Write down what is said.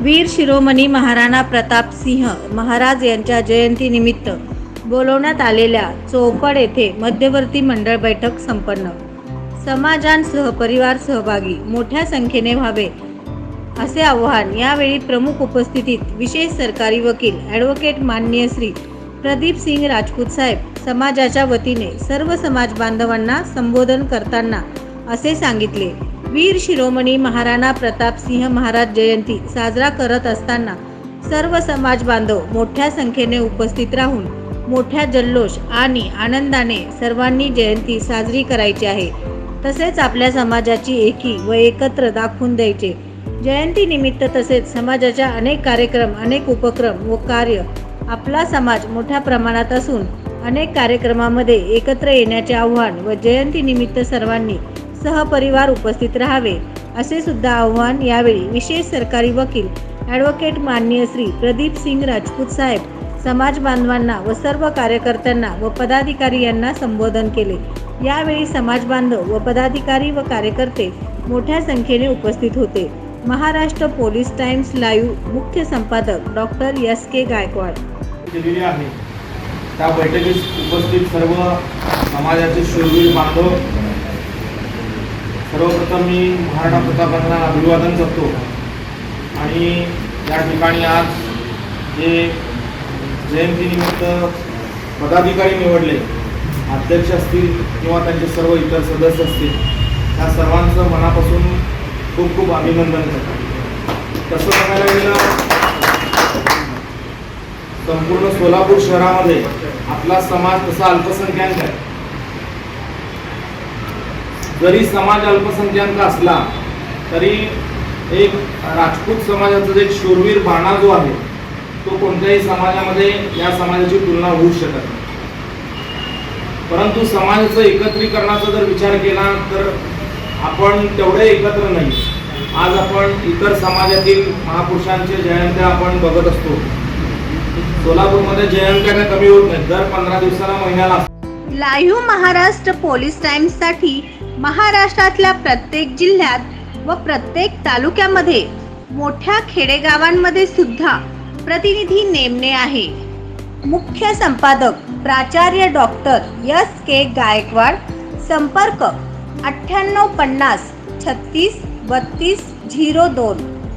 वीर शिरोमणी महाराणा प्रताप सिंह महाराज यांच्या जयंतीनिमित्त बोलवण्यात आलेल्या चौपड येथे मध्यवर्ती मंडळ बैठक संपन्न. समाजांसह परिवार सहभागी मोठ्या संख्येने व्हावे असे आवाहन यावेळी प्रमुख उपस्थितीत विशेष सरकारी वकील ॲडव्होकेट माननीय श्री प्रदीप सिंग राजपूत साहेब समाजाच्या वतीने सर्व समाज बांधवांना संबोधन करताना असे सांगितले. वीर शिरोमणी महाराणा प्रताप सिंह महाराज जयंती साजरा करत असताना सर्व समाज बांधव मोठ्या संख्येने उपस्थित राहून मोठ्या जल्लोष आणि आनंदाने सर्वांनी जयंती साजरी करायची आहे. तसेच आपल्या समाजाची एकी व एकत्र दाखवून द्यायचे. जयंतीनिमित्त तसेच समाजाच्या अनेक कार्यक्रम अनेक उपक्रम व कार्य आपला समाज मोठ्या प्रमाणात असून अनेक कार्यक्रमामध्ये एकत्र येण्याचे आव्हान व जयंतीनिमित्त सर्वांनी सहपरिवार उपस्थित राहावे असे सुद्धा आव्हान यावेळी विशेष सरकारी वकील ॲडव्होकेट माननीय श्री प्रदीप सिंग राजपूत साहेब समाज बांधवांना व सर्व कार्यकर्त्यांना व पदाधिकारी यांना संबोधन केले. यावेळी समाज बांधव व पदाधिकारी व कार्यकर्ते मोठ्या संख्येने उपस्थित होते. महाराष्ट्र पोलीस टाइम्स लाईव्ह मुख्य संपादक डॉक्टर एस. के. गायकवाड. केलेली आहे. त्या बैठकीस उपस्थित सर्व समाजाचे शूरवीर बांधव सर्वप्रथम मी महाराणा प्रतापांना अभिवादन करतो. आणि या ठिकाणी आज जे जयंतीनिमित्त पदाधिकारी निवडले अध्यक्ष असतील किंवा त्यांचे सर्व इतर सदस्य असतील त्या सर्वांचं मनापासून खूप खूप अभिनंदन करतात तसं बघायला गेलं संपूर्ण सोलापूर शहरामध्ये आपला समाज तसा अल्पसंख्याक आहे. जरी समाज अल्पसंख्याक असला तरी एक राजपूत समाजाचा जे एक शूरवीर बाणा जो आहे तो कोणत्याही समाजामध्ये या समाजाची तुलना होऊ शकत नाही. परंतु समाजाचं एकत्रीकरणाचा जर विचार केला तर आपण तेवढे एकत्र नाही. आज आपण इतर समाजातील महापुरुषांचे जयंत्या आपण बघत असतो. सोलापूरमध्ये जयंत्या काय कमी होत नाही दर पंधरा दिवसाला महिन्याला लाईव्ह महाराष्ट्र पोलीस टाइम्ससाठी महाराष्ट्रातल्या प्रत्येक जिल्ह्यात व प्रत्येक तालुक्यामध्ये मोठ्या खेडेगावांमध्ये सुद्धा प्रतिनिधी नेमणे आहे. मुख्य संपादक प्राचार्य डॉक्टर यस के गायकवाड संपर्क अठ्ठ्याण्णव पन्नास छत्तीस बत्तीस झिरो दोन.